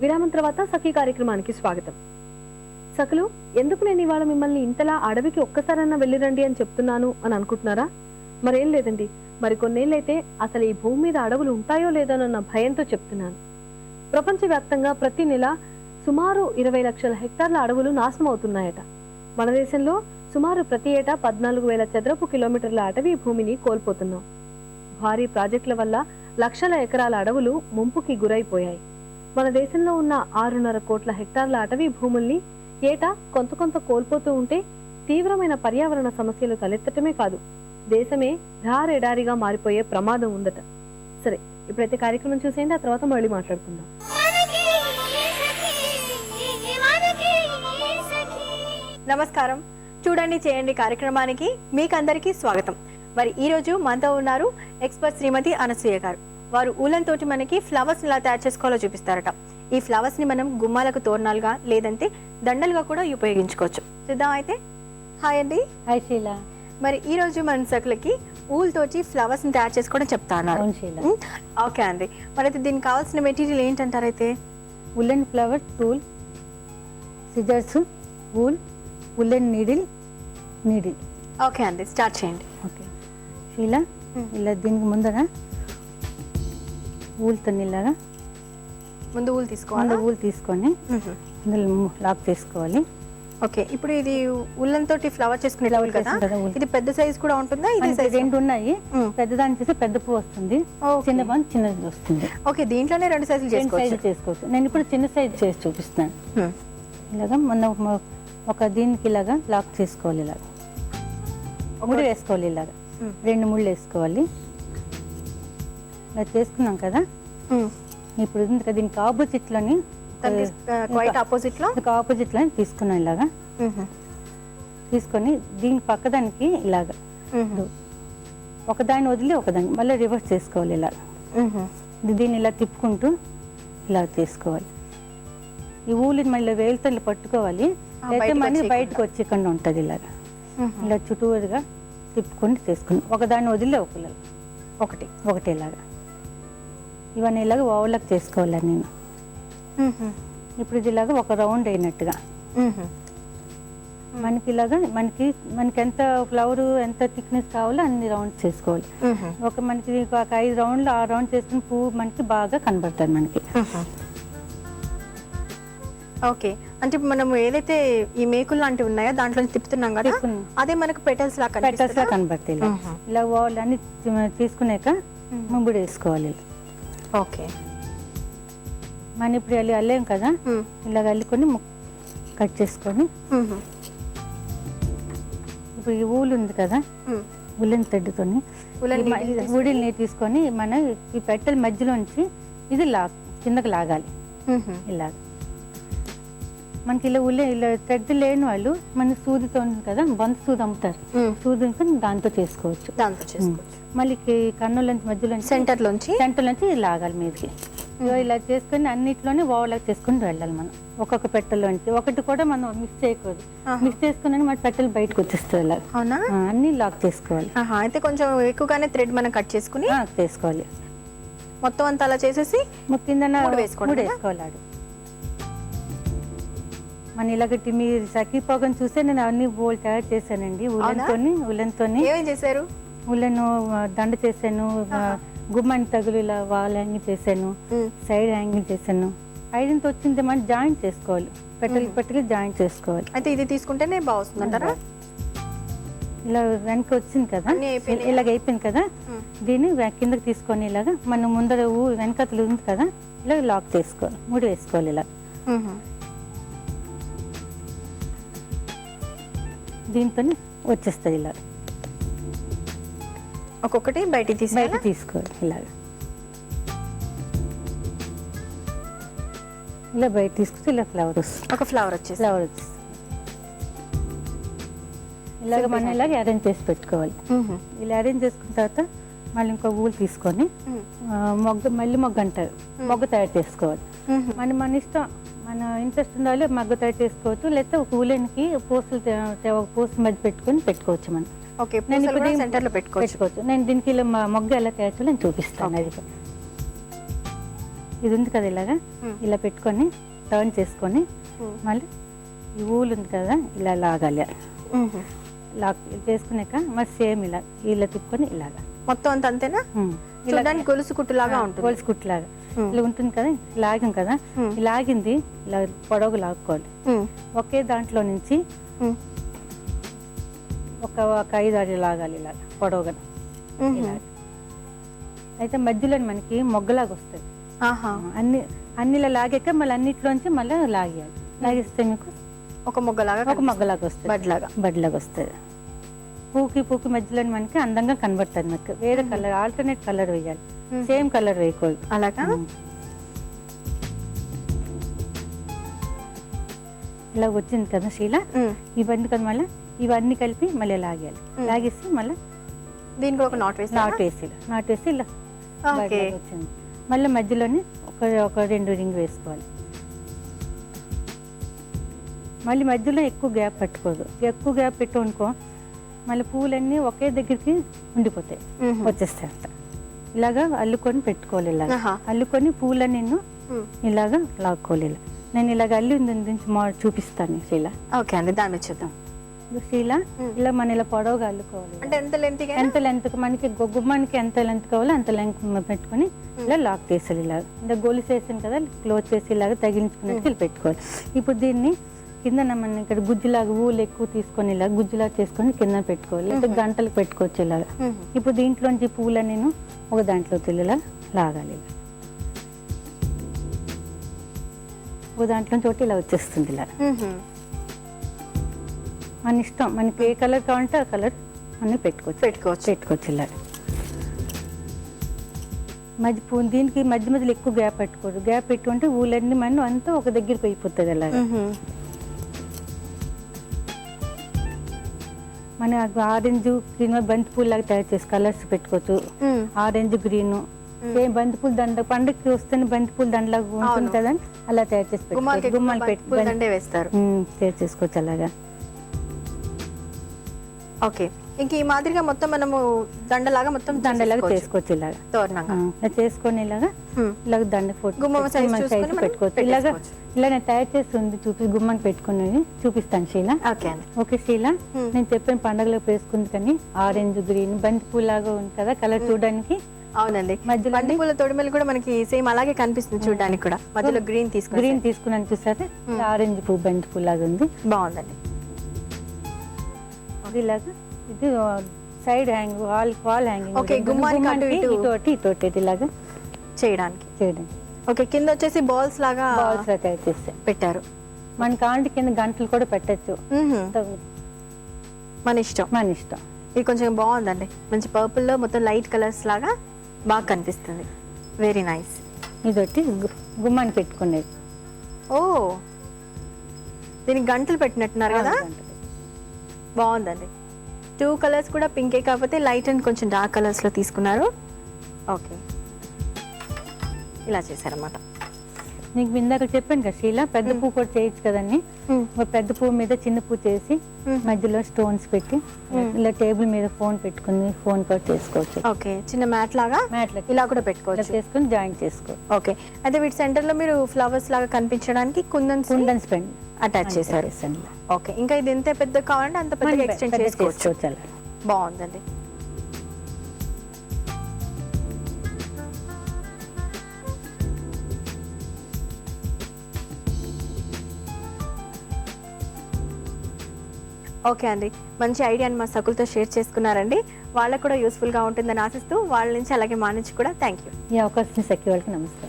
విరామం తర్వాత సఖీ కార్యక్రమానికి స్వాగతం. సఖలు ఎందుకు నేను ఇవాళ మిమ్మల్ని ఇంతలా అడవికి ఒక్కసారన్నా వెళ్ళిరండి అని చెప్తున్నాను అని అనుకుంటున్నారా? మరేం లేదండి. మరి కొన్నేళ్ళైతే అసలు ఈ భూమి మీద అడవులు ఉంటాయో లేదోనన్న భయంతో చెప్తున్నాను. ప్రపంచవ్యాప్తంగా ప్రతి నెల సుమారు ఇరవై లక్షల హెక్టార్ల అడవులు నాశనం అవుతున్నాయట. మన దేశంలో సుమారు ప్రతి ఏటా పద్నాలుగు వేల చదరపు కిలోమీటర్ల అటవీ భూమిని కోల్పోతున్నాం. భారీ ప్రాజెక్టుల వల్ల లక్షల ఎకరాల అడవులు ముంపుకి గురైపోయాయి. మన దేశంలో ఉన్న ఆరున్నర కోట్ల హెక్టార్ల అటవీ భూముల్ని ఏటా కొంత కొంత కోల్పోతూ ఉంటే తీవ్రమైన పర్యావరణ సమస్యలు తలెత్తటమే కాదు దేశమే ధారెడారిగా మారిపోయే ప్రమాదం ఉందట. సరే ఇప్పుడైతే కార్యక్రమం చూసేయండి ఆ తర్వాత మళ్ళీ మాట్లాడుకుందాం. నమస్కారం. చూడండి చేయండి కార్యక్రమానికి మీకందరికీ స్వాగతం. మరి ఈ రోజు మనతో ఉన్నారు ఎక్స్పర్ట్ శ్రీమతి అనసూయ గారు. వారు ఊలన్ తోటి మనకి ఫ్లవర్స్ ఎలా తయారు చేసుకోవాలో చూపిస్తారట. ఈ ఫ్లవర్స్ని మనం గుమ్మాలకు తోరణాలుగా లేదంటే దండలుగా కూడా ఉపయోగించుకోవచ్చు. చూద్దాం అయితే. హాయ్ అండి. హాయ్ శీల మరి ఈ రోజు మన సకులకి ఊల్ తోటి ఫ్లవర్స్ని తయారు చేసుకోవడం చెప్తా ఉన్నారు అవును శీల ఉమ్, ఓకే అండి. మరి అయితే దీనికి కావాల్సిన material ఏంటంటారైతే woollen flower tool scissors wool woollen needle needle okay అండి. స్టార్ట్ చేయండి. ఓకే శీల. ఇలా దీనికి ముందర ఊల్తో ఇలాగా ముందు ఊల్ ముందు తీసుకోవాలి ఊల్ తీసుకొని ఇందులో ము- లాక్ చేసుకోవాలి. ఓకే ఇప్పుడు ఇది ఉల్లన్ తోటి ఫ్లవర్ చేసుకునే టూల్ కదా. ఇది పెద్ద సైజ్ కూడా ఉంటుందా? ఇది సైజ్ రెండు ఉన్నాయి. మ్మ్. పెద్దదాన్ని చేస్తే పెద్ద పువ్వు వస్తుంది. చిన్న పని చిన్నది వస్తుంది. ఓకే దీంట్లోనే రెండు సైజులు చేసుకోవచ్చు. సైజు చేసుకోవచ్చు. నేను ఇప్పుడు చిన్న సైజు చేసి చూపిస్తాను. ఇలాగా మొన్న ఒక- దీనికి ఇలాగా లాక్ చేసుకోవాలి ఇలాగా. ముడి వేసుకోవాలి ఇలాగా. రెండు ముళ్ళు వేసుకోవాలి. ఇలా చేసుకున్నాం కదా. ఇప్పుడు దీనికి ఆపోజిట్లోని దానికి క్వైట్ ఆపోజిట్లో ఆపోజిట్లో తీసుకున్నాం ఇలాగా. తీసుకొని దీని పక్కదానికి ఇలాగా. ఒకదాన్ని వదిలి ఒకదాన్ని మళ్ళీ రివర్స్ చేసుకోవాలి ఇలా. దీన్ని ఇలా తిప్పుకుంటూ ఇలా చేసుకోవాలి ఈ ఊలిని మళ్ళీ వేలుతో ఇలా పట్టుకోవాలి అయితే వచ్చేయకుండా. బయటకు వచ్చేయకుండా ఉంటుంది ఇలాగా. ఇలా చుట్టూరుగా తిప్పుకొని చేసుకుని ఒకదాన్ని వదిలి ఒకళ్ళు ఒకటి ఒకటి ఇలాగా ఇవన్నీ ఇలాగ ఓవర్లాక్ చేసుకోవాలి నేను. ఇప్పుడు ఇది ఇలాగ ఒక రౌండ్ అయినట్టుగా. మనకి ఇలాగా మనకి మనకి ఎంత ఫ్లవర్ ఎంత థిక్నెస్ కావాలో అన్ని రౌండ్స్ చేసుకోవాలి. ఒక మనకి ఒక ఐదు రౌండ్లు ఆరు రౌండ్ చేసుకుని పువ్వు మనకి బాగా కనబడుతుంది మనకి. ఓకే అంటే మనం ఏదైతే ఈ మేకులు లాంటివి ఉన్నాయో దాంట్లో తిప్పుతున్నాం కదా. అదే మనకు పెటల్స్ లా పెట్టల్స్ లా? కనబడతాయి. ఇలా వాళ్ళు అన్ని తీసుకున్నాక ముంబుడు వేసుకోవాలి ఓకే మనం ఇప్పుడు అల్లి అల్లేం కదా. ఇలా అల్లుకొని కట్ చేసుకొని. ఇప్పుడు ఈ ఊలు ఉంది కదా. ఉల్లెన్ ఉలన్ ఇది ఊడిల్ని తీసుకొని మన ఈ పెట్టెల మధ్యలోంచి ఇది లా కిందకి లాగాలి మ్మ్. మనకి ఇలా ఉల్లె ఇలా థ్రెడ్ లేని వాళ్ళు మన సూదితో ఉంది కదా బంత సూది అమ్ముతారు. మ్మ్. సూది ఉంటుంది దాంతో చేసుకోవచ్చు. దాంతో చేసుకోవచ్చు. మళ్ళీ కి- కన్నులంచి మధ్యలో సెంటర్ లోంచి సెంటర్ నుంచి లాగాలి మీదకి. ఇలా చేసుకొని అన్నిట్లోనే ఓవర్లాక్ చేసుకొని వెళ్ళాలి మనం. ఒక్కొక్క పెట్టెలోంచి. ఒకటి కూడా మనం మిక్స్ చేయకూడదు. మిక్స్ చేసుకుని మన పెట్టెలు బయటకు వచ్చేస్తుంది ఇలా అవునా? అన్ని లాక్ చేసుకోవాలి. అయితే కొంచెం ఎక్కువగానే థ్రెడ్ మనం కట్ చేసుకుని చేసుకోవాలి. మొత్తం అంతా అలా చేసేసి? మూడు వేసుకోవాలి ఆడు. మన ఇలాగట్టి మీ సఖీపోగం చూస్తే నేను అన్ని బోల్ తయారు చేశానండి. ఉలెన్తోని ఉలెన్తోని. ఏమేం చేశారు? ఉలెను దండ చేశాను గుమ్మాని తగులు ఇలా వాల్ హ్యాంగింగ్ చేశాను. సైడ్ హ్యాంగింగ్ చేశాను. ఐదంత వచ్చింది మనం జాయింట్ చేసుకోవాలి. పెట్టెలు పెట్టెలు జాయింట్ చేసుకోవాలి. అయితే ఇది తీసుకుంటేనే బాగుంటుంది అంటారా ఇలా వెనక వచ్చింది కదా? ఇలాగ అయిపోయింది కదా. దీన్ని కిందకి తీసుకొని ఇలాగా మనం ముందర ఊ వెనకతలు ఉంది కదా? ఇలా లాక్ చేసుకోవాలి. ముడి వేసుకోవాలి ఇలా. దీంతో వచ్చేస్తుంది ఇలా. ఒక్కొక్కటి బయటికి బయట తీసి తీసుకోవాలి ఇలాగ. ఇలా బయట తీసుకుంటే ఇలా ఫ్లవర్ వస్తుంది. ఒక ఫ్లవర్ వచ్చేసి ఫ్లవర్ వచ్చేస్తుంది. ఇలాగ మనం ఇలాగ అరేంజ్ చేసి పెట్టుకోవాలి. ఇలా అరేంజ్ చేసుకున్న తర్వాత మళ్ళీ ఇంకో ఊలు తీసుకొని మొగ్గ మళ్ళీ మొగ్గ అంటారు. మొగ్గ తయారు చేసుకోవాలి. మన మన ఇష్టం మన ఇంట్రెస్ట్ ఉండాలి మగ్గ తయారు చేసుకోవచ్చు లేకపోతే ఒక ఊలెన్కి పూసలు ఒక పూసల మధ్య పెట్టుకొని పెట్టుకోవచ్చు మనం. ఓకే నేను ఇప్పుడు కూడా దీన్ని సెంటర్లో పెట్టుకోవచ్చు. నేను దీనికి ఇలా మొగ్గ ఎలా తయారు చేయాలో నేను చూపిస్తాను అది ఇది ఉంది కదా ఇలాగా. ఇలా పెట్టుకొని టర్న్ చేసుకొని. మళ్ళీ ఈ ఊలు ఉంది కదా ఇలా లాగాలి. లాక్ చేసుకున్నాక మరి సేమ్ ఇలా ఇలా తిప్పుకొని ఇలాగా. మొత్తం అంత అంతేనా? చూడడానికి గొలుసు కుట్టులాగా ఉంటుంది. గోల్స్ Hmm. ఇలా ఉంటుంది కదా లాగాం కదా. లాగింది ఇలా పొడవు లాక్కోవాలి. ఒకే దాంట్లో నుంచి ఒక ఒక ఐదు అడి లాగాలి ఇలా పొడవుగా. అయితే మధ్యలో మనకి మొగ్గలాగా వస్తుంది అన్ని అన్నిలా లాగాక మళ్ళీ అన్నిట్లోంచి మళ్ళీ లాగేయాలి. లాగిస్తే మీకు ఒక మొగ్గలాగా ఒక మొగ్గలాగా వస్తుంది. బడ్లాగా. బడిలాగా వస్తుంది. పూకి పూకి మధ్యలో మనకి అందంగా కనబడుతుంది మనకి. వేరే కలర్ ఆల్టర్నేట్ కలర్ వేయాలి. సేమ్ కలర్ వేయకూడదు. అలాగా. ఇలా వచ్చింది కదా శీల. ఇవన్నీ కదా మళ్ళీ ఇవన్నీ కలిపి మళ్ళీ లాగేయాలి. లాగేసి మళ్ళీ దీనికి ఒక నాట్ వేసి నాట్ వేసి ఇలా నాట్ వేసి ఇలా వచ్చింది. మళ్ళీ మధ్యలోనే ఒక ఒక రెండు రింగ్ వేసుకోవాలి. మళ్ళీ మధ్యలో ఎక్కువ గ్యాప్ పట్టుకోదు. ఎక్కువ గ్యాప్ పెట్టు అనుకో మళ్ళీ పూలన్నీ ఒకే దగ్గరికి ఉండిపోతాయి. వచ్చేస్తాయి అంత ఇలాగా అల్లుకొని పెట్టుకోవాలి ఇలాగ. అల్లుకొని పూలని నేను ఉమ్. ఇలాగా లాక్కోవాలి ఇలా. నేను ఇలాగ అల్లి నుంచి మా చూపిస్తాను శీల. ఓకే అండి దాని మీద చూద్దాం. ఇది శీల. ఇలా మన ఇలా పొడవుగా అల్లుకోవాలి అంటే ఎంత లెంత్ ఎంత లెంత్ మనకి గుమ్మానికి ఎంత లెంత్ కావాలో అంత లెంత్ పెట్టుకొని ఇలా లాక్ చేసేది ఇలాగ ఇంకా గొలుసు వేసాను కదా క్లోజ్ చేసి ఇలాగ తగిలించుకున్నట్టు ఇలా పెట్టుకోవాలి. ఇప్పుడు దీన్ని కింద మనం ఇక్కడ గుజ్జులాగా ఊలు ఎక్కువ తీసుకొని ఇలా గుజ్జులాగా చేసుకొని కింద పెట్టుకోవాలి. లేకపోతే గంటలకు పెట్టుకోవచ్చు ఇలాగ ఇప్పుడు దీంట్లోంచి పూల నేను ఒక దాంట్లో ఇలా లాగాలి ఇలా. ఒక దాంట్లో చోటి ఇలా వచ్చేస్తుంది ఇలా. మన ఇష్టం మనకి ఏ కలర్ కావాలంటే ఆ కలర్ అన్ని పెట్టుకోవచ్చు. పెట్టుకోవచ్చు. పెట్టుకోవచ్చు ఇలా. మధ్య పూ- దీనికి మధ్య మధ్యలో ఎక్కువ గ్యాప్ పెట్టుకోరు. గ్యాప్ పెట్టుకుంటే ఊలన్నీ మనం అంతా ఒక దగ్గరికి అయిపోతుంది అలాగా. మన ఆరెంజ్ గ్రీన్ బంతి పూలు లాగా తయారు చేసి కలర్స్ పెట్టుకోవచ్చు. Orange green. సేమ్ బంతి పూల దండ పండుగకి వస్తే బంతి పూల దండలాగా ఉంటుంది అవును. కదా అలా తయారు చేసి గుమ్మాలు పెట్టి వేస్తారు. తయారు చేసుకోవచ్చు అలాగా. ఓకే. ఇంక ఈ మాదిరిగా మొత్తం మనము దండలాగా మొత్తం దండలాగా. చేసుకోవచ్చు ఇలాగా. తోరణంగా. ఇలా చేసుకొని ఇలాగా. ఇలాగ దండ గుమ్మం పెట్టుకోవచ్చు. ఇలాగా. ఇలా నేను తయారు చేస్తుంది చూపి గుమ్మానికి పెట్టుకుని చూపిస్తాను శీల. ఓకే ఓకే శీల. నేను చెప్పిన పండగలో వేసుకుంది కానీ ఆరెంజ్ గ్రీన్ బంతి పూలాగా ఉంది కదా కలర్ చూడడానికి. అవునండి. మధ్యలో బంతి పూల తొడిమలు కూడా మనకి సేమ్ అలాగే కనిపిస్తుంది చూడడానికి కూడా. మధ్యలో గ్రీన్ తీసుకుని గ్రీన్ తీసుకున్నాను చూసారా? ఆరెంజ్ పువ్వు బంతి పూలాగా ఉంది. బాగుందండి. ఇది ఇలాగా ఇది side hang wall wall hanging Okay, గుమ్మానికి అటు ఇటు. ఇటోటి ఇది ఇలాగా చేయడానికి. చేయడం. ఓకే కింద వచ్చేసి బాల్స్ లాగా బాల్స్ తయారు చేస్తే. పెట్టారు. మన కాంటి కింద గంటలు కూడా పెట్టచ్చు. మన ఇష్టం. మన ఇష్టం. ఇది కొంచెం బాగుందండి. మంచి పర్పుల్లో మొత్తం లైట్ కలర్స్ లాగా బాగా కనిపిస్తుంది. వెరీ నైస్ ఇదొట్టి గు- గుమ్మానికి పెట్టుకునేది. ఓ! దీనికి గంటలు పెట్టినట్టున్నారు కదా? బాగుందండి. టూ కలర్స్ కూడా పింకే కాకపోతే లైట్ అండ్ కొంచెం డార్క్ కలర్స్లో తీసుకున్నారు. ఓకే ఇలా చేశారన్నమాట. నీకు ఇందాక చెప్పాను కదా శీల పెద్ద పువ్వు కూడా చేయొచ్చు కదండి. ఒక పెద్ద పువ్వు మీద చిన్న పువ్వు చేసి మధ్యలో స్టోన్స్ పెట్టి ఇలా టేబుల్ మీద ఫోన్ పెట్టుకుని ఫోన్ కూడా చేసుకోవచ్చు. ఓకే చిన్న మ్యాట్ లాగా మ్యాట్లకి ఇలా కూడా పెట్టుకోవచ్చు. చేసుకుని జాయిన్ చేసుకో. ఓకే అయితే వీటి సెంటర్లో మీరు ఫ్లవర్స్ లాగా కనిపించడానికి కుందన్ కుండన్ స్పెండ్ అటాచ్ చేశారు. ఓకే ఇంకా ఇది ఎంత పెద్ద కావాలంటే అంత పెద్దగా ఎక్స్టెండ్ చేసుకోవచ్చు. బాగుందండి. ఓకే అండి. మంచి ఐడియాని మా సకులతో షేర్ చేసుకున్నారండి. వాళ్ళకు కూడా యూస్ఫుల్గా ఉంటుందని ఆశిస్తూ వాళ్ళ నుంచి అలాగే మా నుంచి కూడా థ్యాంక్ యూ ఈ అవకాశం వాళ్ళకి నమస్కారం.